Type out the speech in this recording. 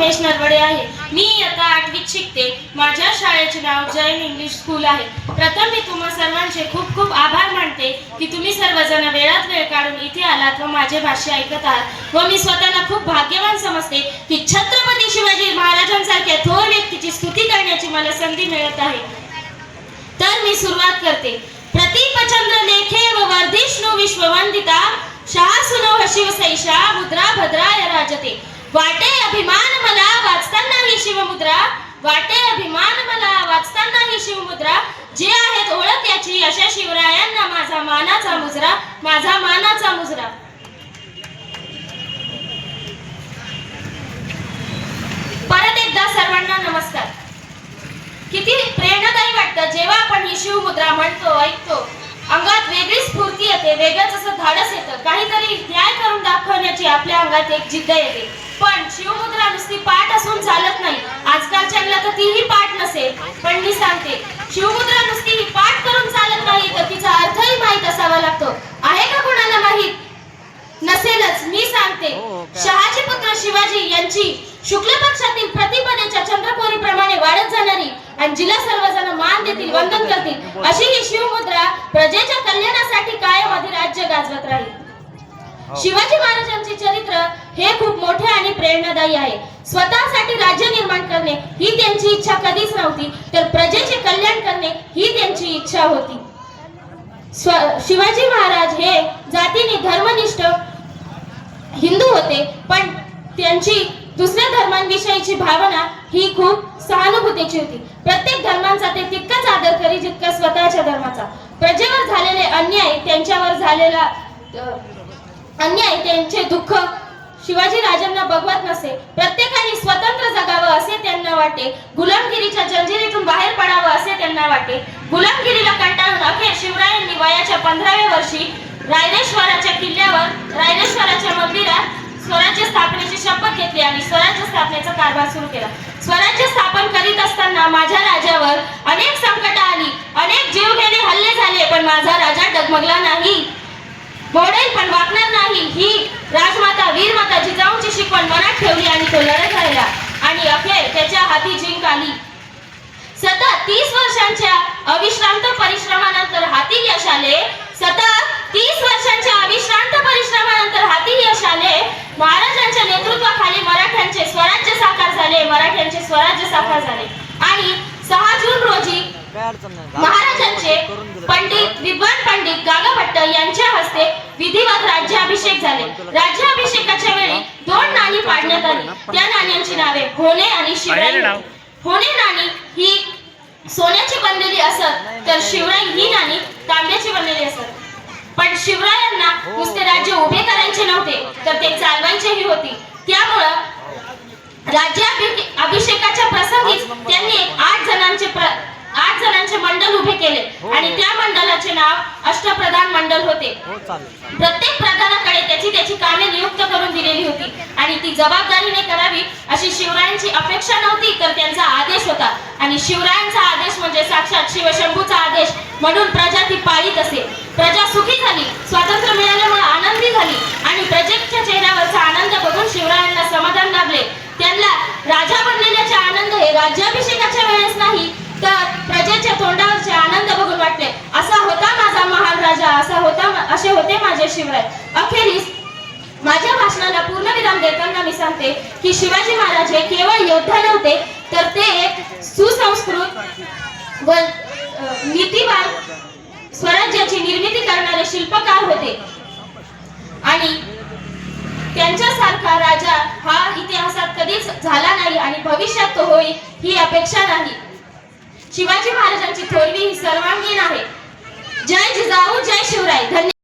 उमेश नरवडे आहे. मी आता आठवीत शिकते. माझ्या शाळेचे नाव जैन इंग्लिश स्कूल आहे. प्रथम मी तुम्हा सर्वांचे खूप खूप आभार मानते की तुम्ही सर्वजण वेळात वेळ काढून इथे आलात व माझे भाष्य ऐकत आहात. व मी स्वतःला खूप भाग्यवान समजते की छत्रपती शिवाजी महाराजांसारख्या थोर व्यक्तीची स्तुती करण्याची मला संधी मिळत आहे. तर मी सुरुवात करते. प्रतीपचंद्र लेखे व वर्धिष्णू विश्ववंदिता शासुनो शिवसैषा मुद्रा भद्राय राजते. वाटे अभिमान मला वाचताना ही शिवमुद्रा. वाटे अभिमान मला वाचताना ही शिवमुद्रा. जे आहेत ओळख याची अशा शिवरायांना माझा मानाचा मुजरा माझा मानाचा मुजरा. परत एकदा सर्वांना नमस्कार. किती प्रेरणादायी वाटतं जेव्हा आपण ही शिवमुद्रा म्हणतो ऐकतो. अंगात वेगळी स्फूर्ती येते वेगळंच असं धाडस येतं. काहीतरी न्याय करून दाखवण्याची आपल्या अंगात एक जिद्द येते. पण शिवमुद्रा नुसती पाठ असून चालत नाही. आजकालच्या तर तीही पाठ नसेल. पण मी सांगते शिवमुद्रा नुसती ही पाठ करून चालत नाही तर तिचा अर्थही माहीत असावा लागतो. आहे का कोणाला माहीत? नसेलच मी सांगते. शहाजी पुत्र शिवाजी यांची शुक्ल पक्षातील प्रतिपदेच्या चंद्रकोरीप्रमाणे वाढत जाणारी आणि जिला सर्वजण मान देतील वंदन करतील. अशी ही शिवमुद्रा प्रजेच्या कल्याणासाठी कायम अधिराज्य गाजवत राहील. शिवाजी महाराजांचे चरित्र हे खूप मोठे आणि प्रेरणादायी आहे. स्वतःसाठी राज्य निर्माण करणे ही त्यांची इच्छा कधीच नव्हती तर प्रजेचे कल्याण करणे ही त्यांची इच्छा होती. शिवाजी महाराज हे जातीने धर्मनिष्ठ हिंदू होते पण त्यांची दुसऱ्या धर्मांविषयीची भावना ही खूप सहानुभूतीची होती. प्रत्येक धर्मांचा ते तितकाच आदर करी जितका स्वतःच्या धर्माचा. प्रजेवर झालेले अन्याय त्यांच्यावर झालेला अन्याय त्यांचे दुःख शिवाजी राजांना बघवत नसे प्रत्येकाने स्वतंत्र जगावं असे त्यांना वाटे गुलामगिरीच्या जंजिरीतून बाहेर पडावं असे त्यांना वाटे. गुलामगिरीला कंटाळून अखेर शिवरायांनी वयाच्या पंधराव्या वर्षी रायरेश्वराच्या किल्ल्यावर रायरेश्वराच्या मंदिरात स्वराज्य स्थापनेची शपथ घेतली आणि स्वराज्य स्थापनेचा कारभार सुरू केला. स्वराज्य स्थापन करीत असताना माझ्या राजावर अनेक संकट आली. अनेक जीवघेणे हल्ले झाले पण माझा राजा डगमगला नाही. मोडेल पण वाकणार नाही. ही राजमाता वीरमाता जिजाऊची शिकवण मनात ठेवली आणि तो लढत राहिला आणि अखेर त्याच्या हाती जिंक आली. सतत तीस वर्षांच्या अविश्रांत परिश्रमानंतर हाती यश आले. सतत तीस वर्षांच्या अविश्रांत परिश्रमानंतर हाती यश आले. महाराजांच्या नेतृत्वाखाली मराठ्यांचे स्वराज्य साकार झाले. मराठ्यांचे स्वराज्य साकार झाले. आणि सहा जून रोजी महाराजांचे. पंडित विद्वान पंडित गागा भट्ट यांच्या हस्ते विधिवत राज्याभिषेक झाले. राज्याभिषेकाच्या वेळी दोन नाणी पाडण्यात आली. त्या नाण्यांची नावे होणे आणि शिवराई. होणे नाणी ही सोन्याची बनलेली असत तर शिवराई ही नाणी तांब्याची बनलेली असत. पण शिवरायांना नुसते राज्य उभे करायचे नव्हते तर ते चालवायचेही होती. त्यामुळं राज्याभिषेक अभिषेकाच्या प्रसंगीच त्यांनी एक आठ जणांचे प्र- आठ जणांचे मंडळ उभे केले. आणि त्या मंडळाचे नाव अष्टप्रधान मंडळ होते. हो प्रत्येक प्रधानाकडे त्याची त्याची कामे नियुक्त करून दिलेली होती. आणि ती जबाबदारीने करावी अशी शिवरायांची अपेक्षा नव्हती तर त्यांचा आदेश होता. आणि शिवरायांचा आदेश म्हणजे साक्षात शिवशंभूचा आदेश. म्हणून प्रजा ती पाळीत असे. प्रजा सुखी झाली स्वातंत्र्य मिळाल्यामुळे आनंदी झाली. आणि प्रजेच्या चेहऱ्यावरचा आनंद बघून शिवरायांना समाधान लाभले त्यांना राजा बनलेल्याचे आनंद हे राज्याभिषेकाच्या वेळेस नाही तर प्रजेच्या तोंडावरचे आनंद बघून वाटले असा होता माझा महान राजा असा होता असे होते माझे शिवराय. अखेरीस माझ्या भाषणाला पूर्णविराम देताना मी सांगते की शिवाजी महाराज हे केवळ योद्धा नव्हते तर ते एक सुसंस्कृत व अ, नीतिवान स्वराज्याची निर्मिती करणारे शिल्पकार होते. आणि त्यांच्यासारखा राजा हा इतिहासात कधीच झाला नाही आणि भविष्यात तो होईल ही अपेक्षा नाही. शिवाजी महाराजांची थोरवी ही सर्वांगीण आहे. जय जिजाऊ जय शिवराय. धन्यवाद